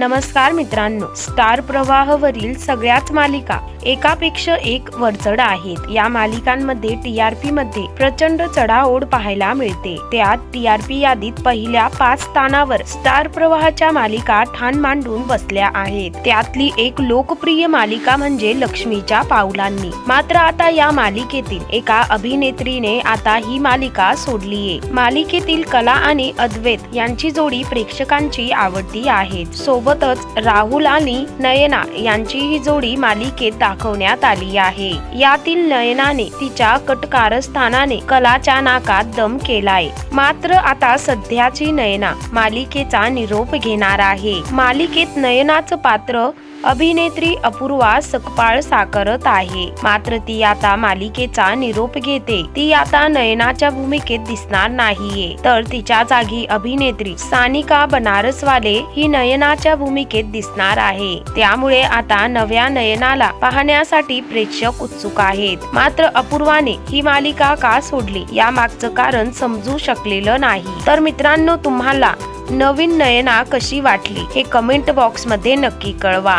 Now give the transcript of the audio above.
नमस्कार मित्रांनो. स्टार प्रवाहवरील सगळ्याच मालिका एकापेक्षा एक वरचढ आहेत. या मालिकांमध्ये टीआरपी मध्ये प्रचंड चढाओढ पाहायला मिळते. त्यात टीआरपी यादीत पहिल्या पाच स्थानावर स्टार प्रवाहाच्या मालिका ठाण मांडून बसल्या आहेत. त्यातली एक लोकप्रिय मालिका म्हणजे लक्ष्मीच्या पावलांनी. मात्र आता या मालिकेतील एका अभिनेत्रीने आता ही मालिका सोडलीये. मालिकेतील कला आणि अद्वैत यांची जोडी प्रेक्षकांची आवडती आहे. सोबतच राहुल आणि नयना यांची ही जोडी मालिकेत दाखवण्यात आली आहे. यातील नयनाने तिच्या कटकारस्थानाने कलाच्या नाकात दम केलाय. मात्र आता सध्याची नयना मालिकेचा निरोप घेणार आहे. मालिकेत नयनाचं पात्र अभिनेत्री अपूर्वा सकपाळ साकारत आहे. मात्र ती आता मालिकेचा निरोप घेते. ती आता नयनाच्या भूमिकेत दिसणार नाहीये. तर तिच्या जागी अभिनेत्री सानिका बनारसवाले ही नयनाच्या भूमिकेत दिसणार आहे. त्यामुळे आता नव्या नयनाला पाहण्यासाठी प्रेक्षक उत्सुक आहेत. मात्र अपूर्वाने ही मालिका का सोडली या मागचं कारण समजू शकलेलं नाही. तर मित्रांनो तुम्हाला नवीन नयना कशी वाटली हे कमेंट बॉक्समध्ये नक्की कळवा.